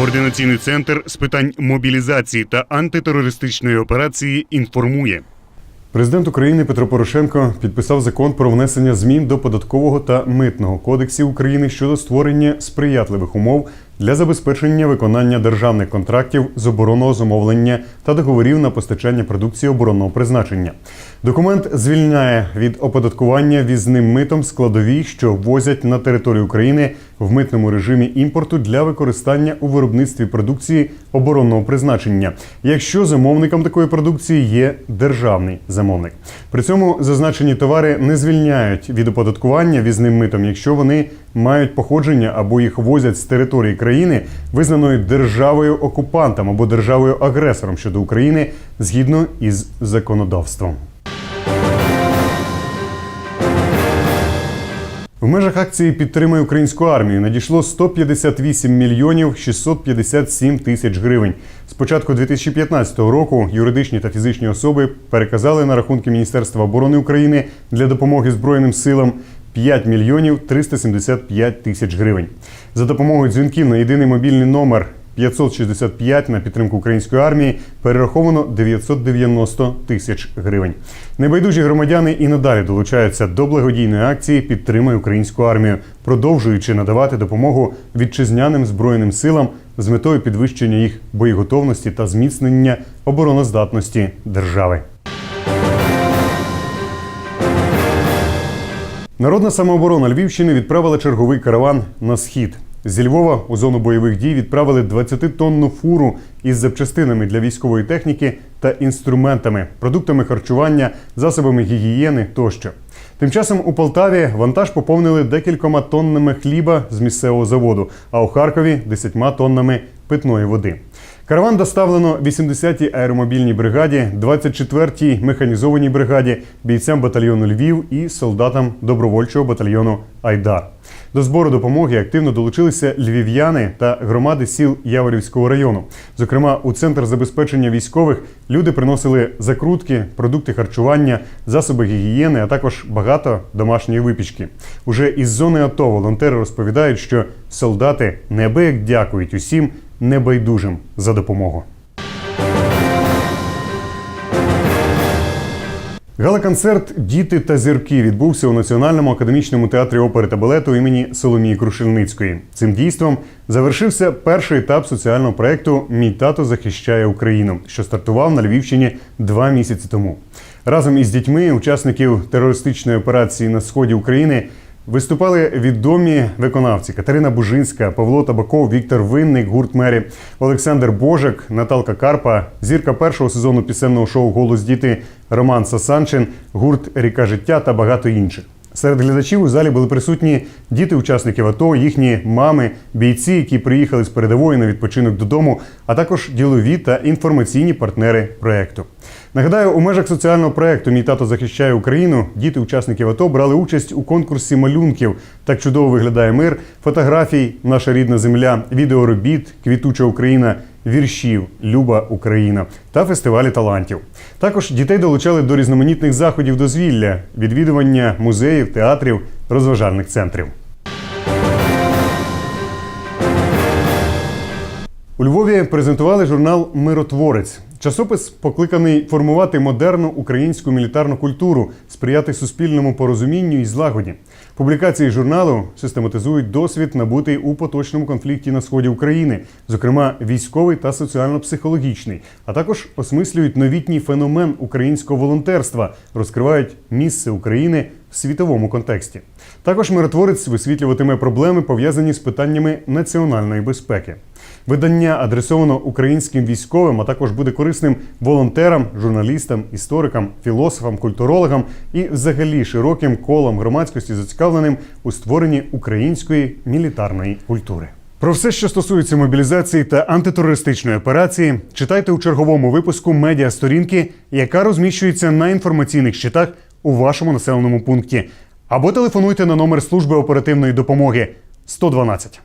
Координаційний центр з питань мобілізації та антитерористичної операції інформує. Президент України Петро Порошенко підписав закон про внесення змін до податкового та митного кодексів України щодо створення сприятливих умов для забезпечення виконання державних контрактів з оборонного замовлення та договорів на постачання продукції оборонного призначення. Документ звільняє від оподаткування візним митом складові, що ввозять на територію України в митному режимі імпорту для використання у виробництві продукції оборонного призначення, якщо замовником такої продукції є державний замовник. При цьому зазначені товари не звільняють від оподаткування візним митом, якщо вони мають походження або їх возять з території країни, визнаної державою окупантом або державою агресором щодо України згідно із законодавством. В межах акції Підтримай українську армію надійшло 158 мільйонів 657 тисяч гривень. З початку 2015 року юридичні та фізичні особи переказали на рахунки Міністерства оборони України для допомоги Збройним силам 5 мільйонів 375 тисяч гривень. За допомогою дзвінків на єдиний мобільний номер 565 на підтримку української армії перераховано 990 тисяч гривень. Небайдужі громадяни і надалі долучаються до благодійної акції Підтримай українську армію, продовжуючи надавати допомогу вітчизняним збройним силам з метою підвищення їх боєготовності та зміцнення обороноздатності держави. Народна самооборона Львівщини відправила черговий караван на схід. Зі Львова у зону бойових дій відправили 20-тонну фуру із запчастинами для військової техніки та інструментами, продуктами харчування, засобами гігієни тощо. Тим часом у Полтаві вантаж поповнили декількома тоннами хліба з місцевого заводу, а у Харкові 10 тоннами питної води. Караван доставлено 80-й аеромобільній бригаді, 24-й механізованій бригаді, бійцям батальйону Львів і солдатам добровольчого батальйону Айдар. До збору допомоги активно долучилися львів'яни та громади сіл Яворівського району. Зокрема, у центр забезпечення військових люди приносили закрутки, продукти харчування, засоби гігієни, а також багато домашньої випічки. Уже із зони АТО волонтери розповідають, що солдати неабияк дякують усім небайдужим за допомогу. Гала-концерт Діти та зірки відбувся у Національному академічному театрі опери та балету імені Соломії Крушельницької. Цим дійством завершився перший етап соціального проєкту Мій тато захищає Україну, що стартував на Львівщині два місяці тому. Разом із дітьми учасників терористичної операції на сході України. Виступали відомі виконавці Катерина Бужинська, Павло Табаков, Віктор Винник, гурт Мері, Олександр Божик, Наталка Карпа, зірка першого сезону пісенного шоу Голос діти Роман Сасанчин, гурт Ріка життя та багато інших. Серед глядачів у залі були присутні діти учасників АТО, їхні мами, бійці, які приїхали з передової на відпочинок додому, а також ділові та інформаційні партнери проекту. Нагадаю, у межах соціального проекту Мій тато захищає Україну. Діти учасників АТО брали участь у конкурсі малюнків. Так чудово виглядає мир, фотографій, наша рідна земля, відеоробіт, квітуча Україна, віршів, Люба Україна та фестивалі талантів. Також дітей долучали до різноманітних заходів дозвілля, відвідування музеїв, театрів, розважальних центрів. У Львові презентували журнал Миротворець. Часопис покликаний формувати модерну українську мілітарну культуру, сприяти суспільному порозумінню і злагоді. Публікації журналу систематизують досвід, набутий у поточному конфлікті на сході України, зокрема військовий та соціально-психологічний, а також осмислюють новітній феномен українського волонтерства, розкривають місце України в світовому контексті. Також миротворець висвітлюватиме проблеми, пов'язані з питаннями національної безпеки. Видання адресовано українським військовим, а також буде корисним волонтерам, журналістам, історикам, філософам, культурологам і взагалі широким колом громадськості, зацікавленим у створенні української мілітарної культури. Про все, що стосується мобілізації та антитерористичної операції, читайте у черговому випуску медіа сторінки, яка розміщується на інформаційних щитах у вашому населеному пункті, або телефонуйте на номер служби оперативної допомоги 112.